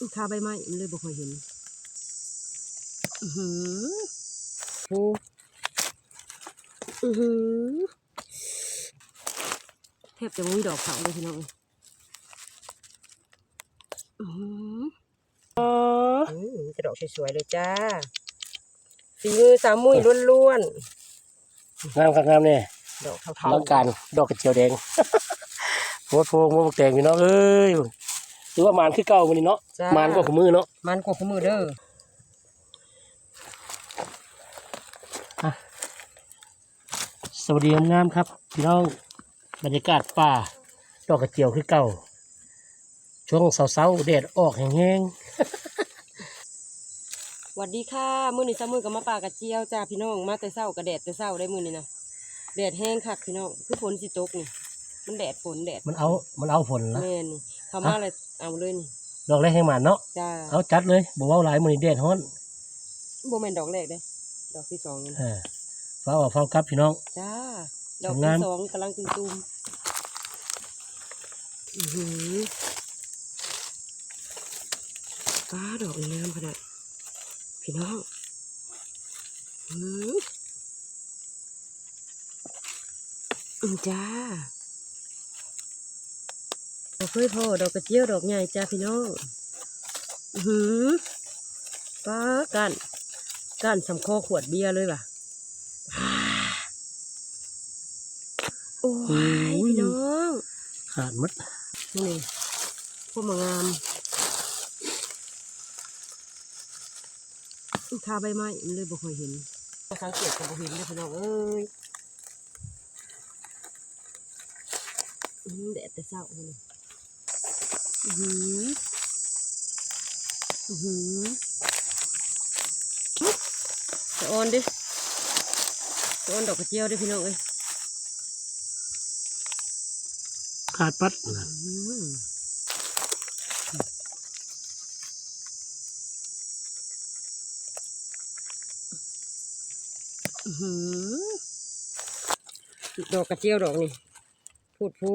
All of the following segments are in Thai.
อื้อคาใบไม้มันเลยบ่ค่อยเห็นอือหือโอ้อือหือแทบจะบ่มีดอกเขาเลยพี่น้องอือหืออ๋ออืมกระดอกสวยๆเลยจ้าฝีมือสามมุ้ยล้วนงามครับงามเนี่ยๆดอกเทาลังการดอกกระเจียวแดงโพดโพงโมกแดงพี่น้องเอ้ย ถือว่ามานคือเก่าวันนี้เนาะจ้มานก็ขมือเนาะมันกว่าขมือเด้อสวัสดีงามๆครับพี่น้องบรรยากาศป่าดอกกระเจียวคือเก่าช่วงเสาๆแดดออกแห้งสวัสดีค่ะ มื้อนี้ซ้ำมือกับมาป่ากระเจียวจ้าพี่น้อง มาแต่เช้ากระแดดแต่เช้าได้มื้อนี้นะแดดแห้งคักพี่น้อง คือฝนสิตกนี่ มันแดดฝนแดดๆมันเอามันเอาฝนละแม่นนี่ เข้ามาเลยเอาเลยนี่ดอกแรกแห้งหมานเนาะจ้าเอาจัดเลยบอกว่าหลายมือนี้แดดฮ้อนบ่แม่นดอกแรกเด้ดอกที่สองนี่เออฟ้าว่าฟ้ากลับพี่น้อง จ้า ดอกงาที่มสองกำลังตุ้มๆอือหือฟ้าดอกงามขนาดพี่น้องอืออืมจ้าดอก เคยพอดอกกระเจียวดอกใหญ่จ้าพี่น้องอือหือป้ากันกันสำคอขวดเบียร์เลยว่ะอ่าโอ้ยพี่น้องขาดหมัดนี่พวกมางามอื้อคาใบไม้มันเลยบ่ค่อยเห็นสังเกตก็บ่เห็นเลยพี่น้องเอ้ยอื้อแดดแต่เช้าเลย อือหืออือหือจะออนดิจะออนดอกกระเจียวดิพี่น้องเอ้ยขาดปัดอืมอื้อหือดอกกระเจียวดอกนี่พูดพู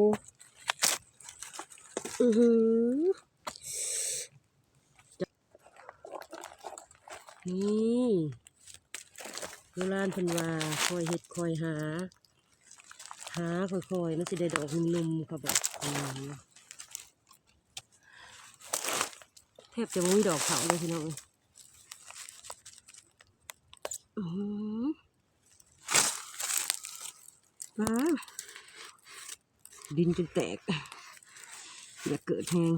อือหือนี่โบราณพิ่นว่าคอยเห็ดคอยหา หาคอยๆมันสิได้ดอกนุ่มๆเขาแบบอืมแทบจะไม่มีดอกเขาเลยพี่น้องอือหือว้าดินจนแตก อย่าเกิดแหง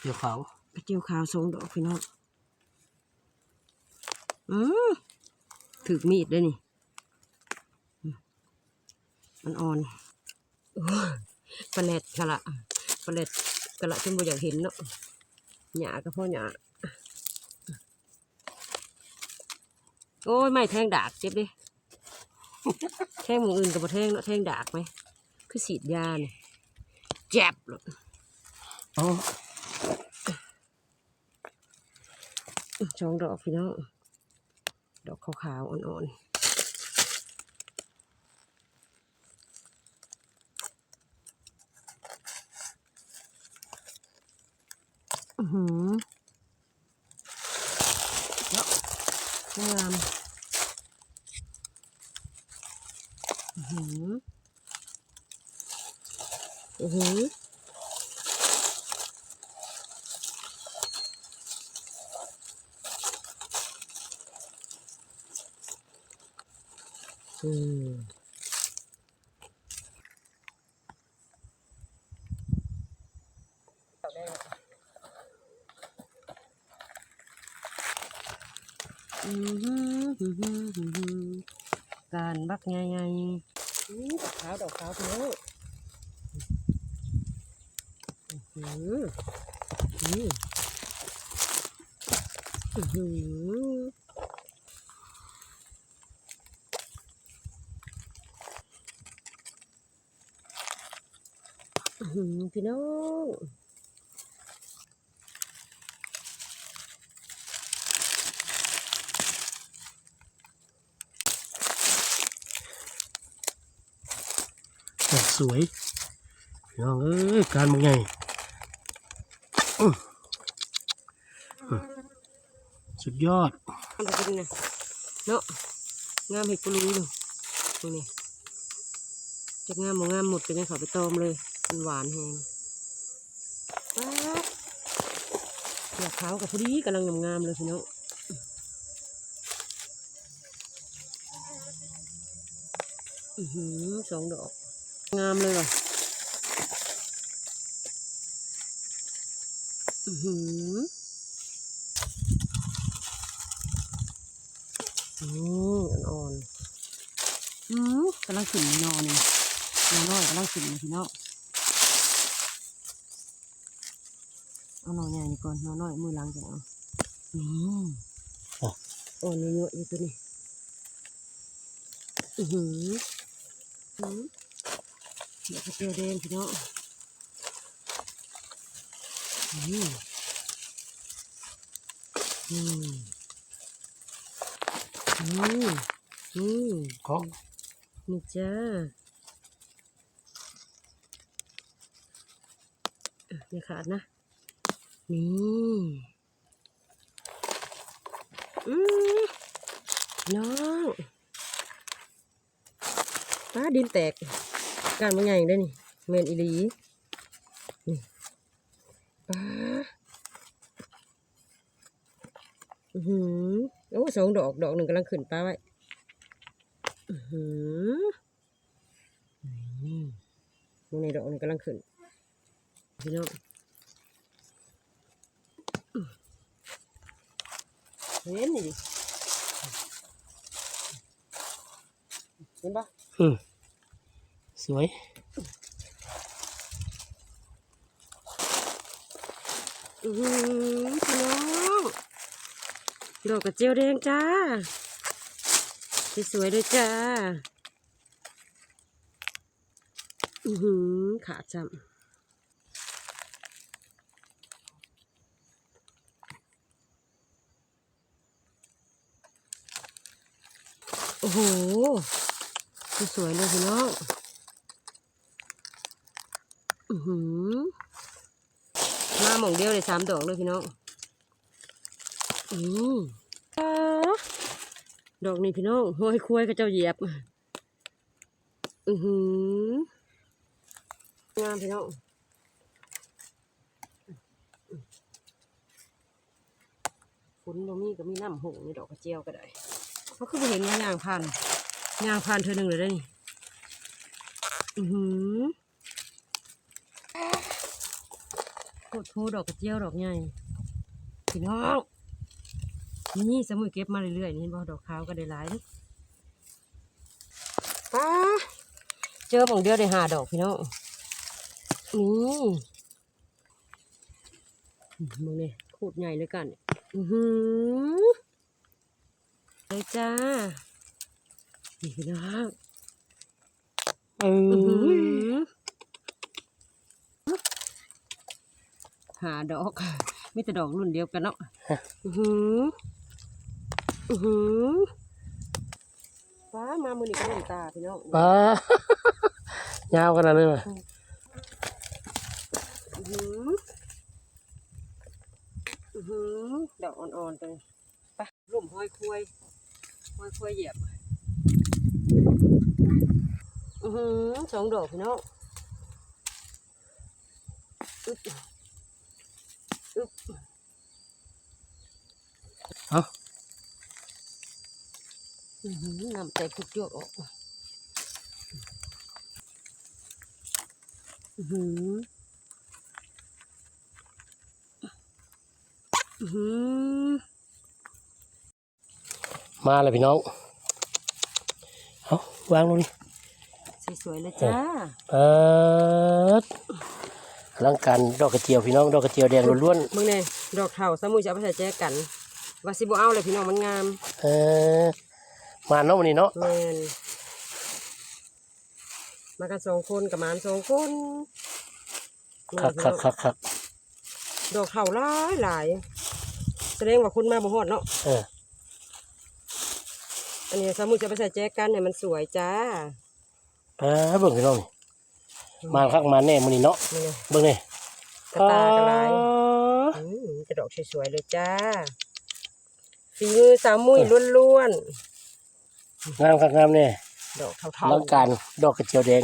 เกี่ยวขากระเจียวขาวทรงดอกพี่น้องอืมถึกมีดด้วยนี่ มันอ่อนปลาแหลดกะละปลาแหลดกะละจนบ่อยากเห็นเนาะหยาก็พ่อหยา โอ้ยไม่แทงดากเจ็บดิแทงหมูอื่นกับบ่แทงเนาะแทงดากไหมคือสีดยาเนี่ยเจ็บเลยเอาสองดอกพี่น้องดอกขาวๆอ่อนๆอือหือเนาะ งามอือหืออือหือ อืมอืมฮึฮึฮึฮึฮึ การบักไงไงนี่ดอกขาวดอกขาวพี่น้องอืมอืมอืมอื้อหือพี่น้อง ดอก สวยพี่น้องเอ้ยการมันไงอื้ออื้อสุดยอดทำไปกินนะเนาะงามเห็ดปลุยดูตรงนี้จะงามบ่งามหมดเป็นยังเขาไปต้มเลย มันหวานแฮงป๊าดเผือกขาวกับพอดีกำลังงามๆเลยพี่น้องอือหือสองดอก งามเลยว่ะอือหืออืมอ่อนๆอืมกำลังขึ้นนอนนี่นอนน้อยกำลังขึ้นพี่น้องเอาหน่อใหญ่นี่ก่อนหนอนน้อยมือล้างจะเอาอ๋ออ่อนเยอะๆอยู่ตัวนี้อือหืออือ เดี๋ยวกระเจียวแดงพี่น้องอืมอืมอืมอืมของนี่จ้าอะอย่าขาดนะ นี่อืมน้องป้าดินแตก การมันใหญ่ได้นี่เมนอีลีนี่ป้าอือหือโอ้สองดอกดอกหนึ่งกำลังขึ้นป้าไว้อือหือนี่มันในดอกนี่กำลังขึ้นพี่น้องเห็นนี่เห็นปะอืม สวยอือหือพี่น้องดอกกระเจียวแดงจ้าสวยๆเลยจ้า อือหือขาจำโอ้โห สวยเลยพี่น้องอือหือ มาหม่องเดียวเลยสามดอกเลยพี่น้องอือดอกนี้พี่น้องห้อยคุ้ยกับเจ้าเหยียบ อือหืองามพี่น้องฝนบ่มีก็มีน้ำหงในดอกกระเจียวก็ได้เขาคือเห็นว่ายางพันยางพันเธอหนึ่งเลยได้นี่อือหือ โคตรโทดอกกระเจียวดอกใหญ่พี่น้องนี่สมุยเก็บมาเรื่อยๆนี่บ่ดอกขาวก็ได้หลายอป้าเจอหมองเดียวได้หาดอกพี่น้องนี่มึงเนี่ยโคตรใหญ่เลยกันอือหือเลยจ้านี่พี่น้องอือ หาดอกมีแต่ดอกรุ่นเดียวกันเนาะอือหืออือหือฟ้ามามือนี่ก็เล่นตาพี่น้องปลายาวขนาดนี้เลยอือหืออือหือดอกอ่อนๆเลยไปร่มห้อยคุยห้อยคุยเหยียบอือหือสองดอกพี่น้อง อึ๊บอึ๊บเอาอื้อหือน้ำแตกทุกหยดออกอือหืออือหือมาเลยพี่น้อง เอาวางลงนี่สวยๆเลยจ้าเปิด อลังการดอกกระเจียวพี่น้องดอกกระเจียวแดงล้วนมึงเนี่ยดอกเถาสมุยจะเอาไปใส่แจกันว่าสิบ่เอาเลยพี่น้องมันงามๆเออมาเนาะวันนี้เนาะแมนมากันสองคนกับหมานสองคนนี่คักพี่คัน้กองคักคักดอกเถาหลายหลายแสดงว่าคุณมาบ่ฮอดเนาะเอออันนี้สมุยจะเอาไปใส่แจกันเนี่ยมันสวยจ้าเปิดเบิ่งพี่น้องนี่ มาคักมาแน่มื้อนี้เนาะนี่ไงเบิ่งนี่กระตากระไรอ๋ออืมมีแต่ดอกสวยๆเลยจ้าฝีมือสาวมุ้ยล้วนงามคักงามแน่ๆดอกเทาลังการดอกกระเจียวแดง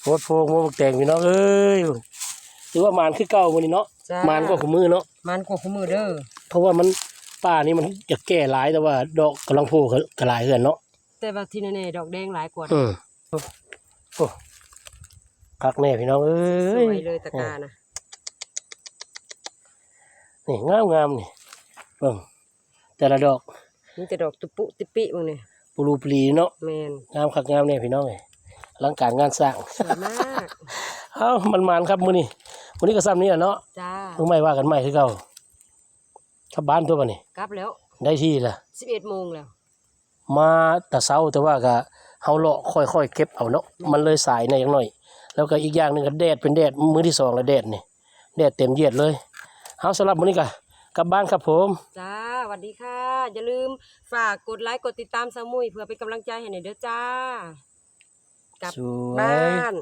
โพดโพงโมกแดงพี่น้องเอ้ยถือว่ามานคือเก่ามื้อนี้เนาะจ้ามานก็ขมือเนาะมันกว่าขมือเด้อเพราะว่ามันป่านี่มันจะแก่หลายแต่ว่า ดอกกำลังโผล่ก็หลายเหือนเนาะแต่ว่าที่แน่ๆดอกแดงหลายกว่าอืมโอ้โอ้ คักแน่พี่น้องเอ้สยวยเลยตะกร้านะนี่งามงามนี่เบิ่งแต่ละดอกมีแต่ดอกตุปุติปิมึงเนี่ยปูรูปลีเนาะแมนงามคักงามแน่พี่น้องเอ้ยอลังการงานสร้างสวยมากเอ้ามันมานครับมื้อนี้มื้อนี้ก็ซ้ำนี้แหละเนาะจ้าเพิ่งไม่ว่ากันใหม่คือเก่าถ้าบ้านตัวบัดนี้ กลับแล้วได้ที่ละ11โมงแล้ว มาแต่เช้าแต่ว่าก็เฮาเลาะค่อยๆเก็บเอาเนาะมันเลยสายในอย่างหน่อย แล้วก็อีกอย่างหนึงก็แดดเป็นแดดมื้อที่สองแล้วแดดนี่แดดเต็มเหยียดเลยเฮาสำหรับมื้อนี้ก็กลับบ้านครับผม จ้าสวัสดีค่ะ อย่าลืมฝากกดไลค์กดติดตามสาวมุ้ยเพื่อเป็นกำลังใจให้หน่อยเด้อจ้ากลับสวบ้ยาน